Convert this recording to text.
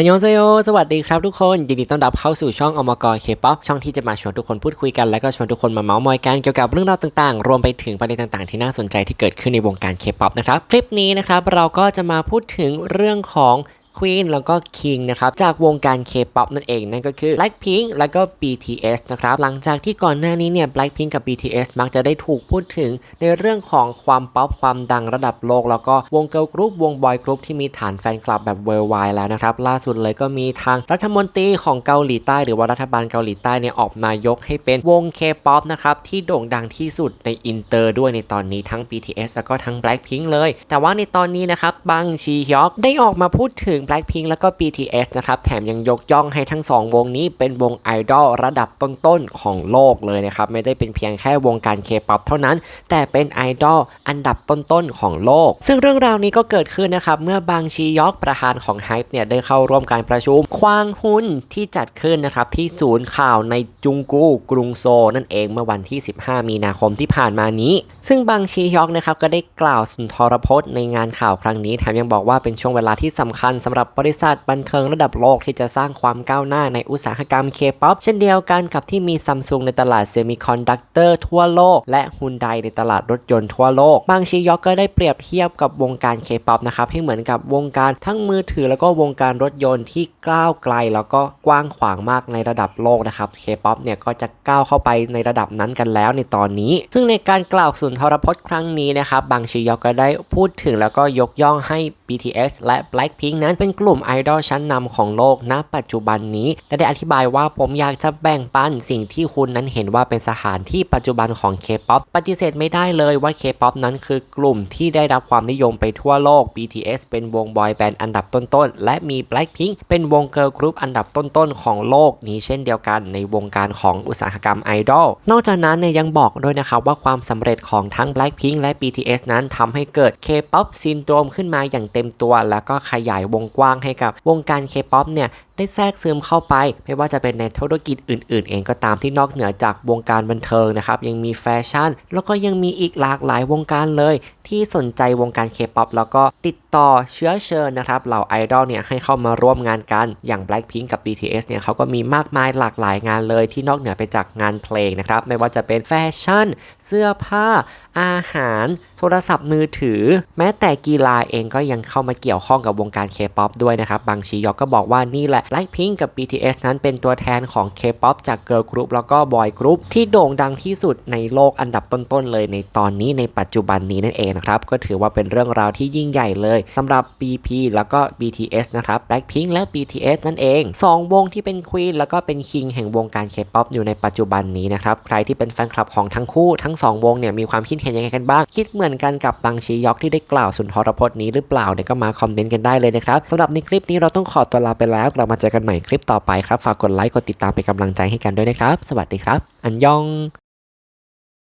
อันยองเซโยสวัสดีครับทุกคนยินดีต้อนรับเข้าสู่ช่องอมกรเคป๊อปช่องที่จะมาชวนทุกคนพูดคุยกันและก็ชวนทุกคนมาเมาส์มอยกันเกี่ยวกับเรื่องราวต่างๆ รวมไปถึงประเด็นต่างๆ ที่น่าสนใจที่เกิดขึ้นในวงการเคป๊อปนะครับ คลิปนี้นะครับเราก็จะมาพูดถึงเรื่องของ Queen แล้วก็ King นะครับจากวงการ K-POP นั่นเองนั่นก็คือ Blackpink แล้วก็ BTS นะครับหลังจากที่ก่อนหน้านี้เนี่ย Blackpink กับ BTS มักจะได้ถูกพูดถึงในเรื่องของความป๊อปความดังระดับโลก แล้วก็วงเกิร์ลกรุ๊ปวงบอยกรุ๊ปที่มีฐานแฟนคลับแบบ worldwide แล้วนะครับล่าสุดเลยก็มีทางรัฐมนตรีของเกาหลีใต้ หรือว่ารัฐบาลเกาหลีใต้เนี่ยออกมายกให้เป็นวง K-POP นะครับที่โด่งดังที่สุดในอินเตอร์ด้วยในตอนนี้ทั้ง BTS แล้วก็ทั้ง Blackpink เลย แต่ว่าในตอนนี้นะครับบังชีฮยอกได้ออกมาพูดถึง Blackpink แล้วก็ BTS นะครับ แถมยังยกย่องให้ทั้งสองวงนี้เป็นวงไอดอลระดับต้นๆ ของโลกเลยนะครับ ไม่ได้เป็นเพียงแค่วงการเคป๊อปเท่านั้น แต่เป็นไอดอลอันดับต้นๆ ของโลก ซึ่งเรื่องราวนี้ก็เกิดขึ้นนะครับ เมื่อบางชียอกประธานของ Hype เนี่ยได้เข้าร่วมการประชุมควางหุนที่จัดขึ้นนะครับที่ศูนย์ข่าวในจุงกูกรุงโซลนั่นเองเมื่อวันที่ 15 มีนาคมที่ผ่านมานี้ ซึ่งบางชียอกนะครับก็ได้กล่าวสุนทรพจน์ในงานข่าวครั้งนี้แถมยังบอกว่าเป็นช่วงเวลาที่สำคัญสำหรับบริษัทบันเทิงระดับโลกที่จะสร้างความก้าวหน้าในอุตสาหกรรมเคป๊อปเช่นเดียวกันกับที่มีซัมซุงในตลาดเซมิคอนดักเตอร์ทั่วโลก และฮุนไดในตลาดรถยนต์ทั่วโลก บางชียอกก็ได้เปรียบเทียบกับวงการเคป๊อปนะครับ ให้เหมือนกับวงการทั้งมือถือแล้วก็วงการรถยนต์ที่ก้าวไกล แล้วก็กว้างขวางมากในระดับโลกนะครับเคป๊อปเนี่ยก็จะก้าวเข้าไปในระดับนั้นกันแล้วในตอนนี้ ซึ่งในการกล่าวสุนทรพจน์ครั้งนี้นะครับบางชียอกก็ได้พูดถึงแล้วก็ยกย่องให้ BTS และ Blackpink นั้นเป็นกลุ่มไอดอลชั้นนำของโลกณปัจจุบันนี้และได้อธิบายว่าผมอยากจะแบ่งปันสิ่งที่คุณนั้นเห็นว่าเป็นสถานที่ปัจจุบันของ K-POP ปฏิเสธไม่ได้เลยว่า K-POP นั้นคือกลุ่มที่ได้รับความนิยมไปทั่วโลก BTS เป็นวงบอยแบนด์อันดับต้นๆ และมี Blackpink เป็นวงเกิร์ลกรุ๊ปอันดับต้นๆ ของโลกนี้เช่นเดียวกันในวงการของอุตสาหกรรมไอดอล นอกจากนั้นเนี่ยยังบอกด้วยนะครับว่าความสำเร็จของทั้ง Blackpink และ BTS นั้นทำให้เกิด K-POP ซินโดรมขึ้นมาอย่างเต็มตัว แล้วก็ขยายวงกว้างให้กับวงการเคป๊อปเนี่ยได้แทรกซึมเข้าไป ไม่ว่าจะเป็นในธุรกิจอื่น ๆ เองก็ตามที่นอกเหนือจากวงการบันเทิงนะครับยังมีแฟชั่น แล้วก็ยังมีอีกหลากหลายวงการเลยที่สนใจวงการเคป๊อปแล้วก็ติดต่อเชื้อเชิญนะครับเหล่าไอดอลเนี่ยให้เข้ามาร่วมงานกันอย่าง Blackpink กับ BTS เนี่ยเขาก็มีมากมายหลากหลายงานเลยที่นอกเหนือไปจากงานเพลงนะครับไม่ว่าจะเป็นแฟชั่น เสื้อผ้า อาหาร โทรศัพท์มือถือ แม้แต่กีฬาเองก็ยังเข้ามาเกี่ยวข้องกับวงการ K-POP ด้วยนะครับบางชียอกก็บอกว่านี่แหละ Blackpink กับ BTS นั้นเป็นตัวแทนของ K-POP จาก Girl Group แล้วก็ Boy Group ที่โด่งดังที่สุดในโลกอันดับต้นๆเลยในตอนนี้ในปัจจุบันนี้นั่นเองนะครับก็ถือว่าเป็นเรื่องราวที่ยิ่งใหญ่เลยสำหรับ BP แล้วก็ BTS นะครับ Blackpink และ BTS นั่นเอง 2 วงที่เป็น Queen แล้วก็เป็น King แห่งวงการ K-POP อยู่ในปัจจุบันนี้นะครับ ใครที่เป็นแฟนคลับของทั้งคู่ทั้งสองวงเนี่ยมีความคิดเห็นยังไงกันบ้าง คิดเหมือนกันกับบางชียอกที่ได้กล่าวสุนทรพจน์นี้หรือเปล่าเนี่ยก็มาคอมเมนต์กันได้เลยนะครับสำหรับในคลิปนี้เราต้องขอตัวลาไปแล้วเรามาเจอกันใหม่คลิปต่อไปครับฝากกดไลค์กดติดตามเป็นกำลังใจให้กันด้วยนะครับ สวัสดีครับ อันยอง